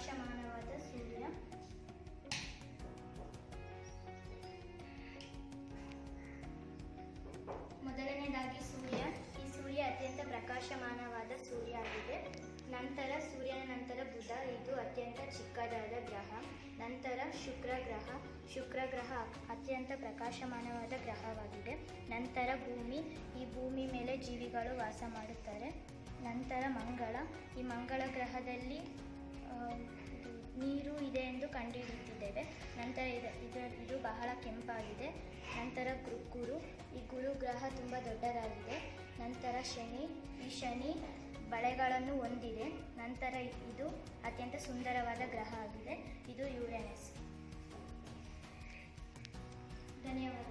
ಪ್ರಕಾಶಮಾನವಾದ ಸೂರ್ಯ. ಮೊದಲನೇದಾಗಿ ಸೂರ್ಯ. ಈ ಸೂರ್ಯ ಅತ್ಯಂತ ಪ್ರಕಾಶಮಾನವಾದ ಸೂರ್ಯ ಆಗಿದೆ. ನಂತರ ಸೂರ್ಯನ ನಂತರ ಬುಧ. ಇದು ಅತ್ಯಂತ ಚಿಕ್ಕದಾದ ಗ್ರಹ. ನಂತರ ಶುಕ್ರ ಗ್ರಹ. ಶುಕ್ರ ಗ್ರಹ ಅತ್ಯಂತ ಪ್ರಕಾಶಮಾನವಾದ ಗ್ರಹವಾಗಿದೆ. ನಂತರ ಭೂಮಿ. ಈ ಭೂಮಿ ಮೇಲೆ ಜೀವಿಗಳು ವಾಸ ಮಾಡುತ್ತಾರೆ. ನಂತರ ಮಂಗಳ. ಈ ಮಂಗಳ ಗ್ರಹದಲ್ಲಿ ನೀರು ಇದೆ ಎಂದು ಕಂಡುಹಿಡಿಯುತ್ತಿದ್ದೇವೆ. ನಂತರ ಇದು ಇದು ಇದು ಬಹಳ ಕೆಂಪಾಗಿದೆ. ನಂತರ ಗುರು, ಈ ಗುರು ಗ್ರಹ ತುಂಬ ದೊಡ್ಡದಾಗಿದೆ. ನಂತರ ಶನಿ, ಈ ಶನಿ ಬಳೆಗಳನ್ನು ಹೊಂದಿದೆ. ನಂತರ ಇದು ಅತ್ಯಂತ ಸುಂದರವಾದ ಗ್ರಹ ಆಗಿದೆ. ಇದು ಯುರೇನಸ್. ಧನ್ಯವಾದಗಳು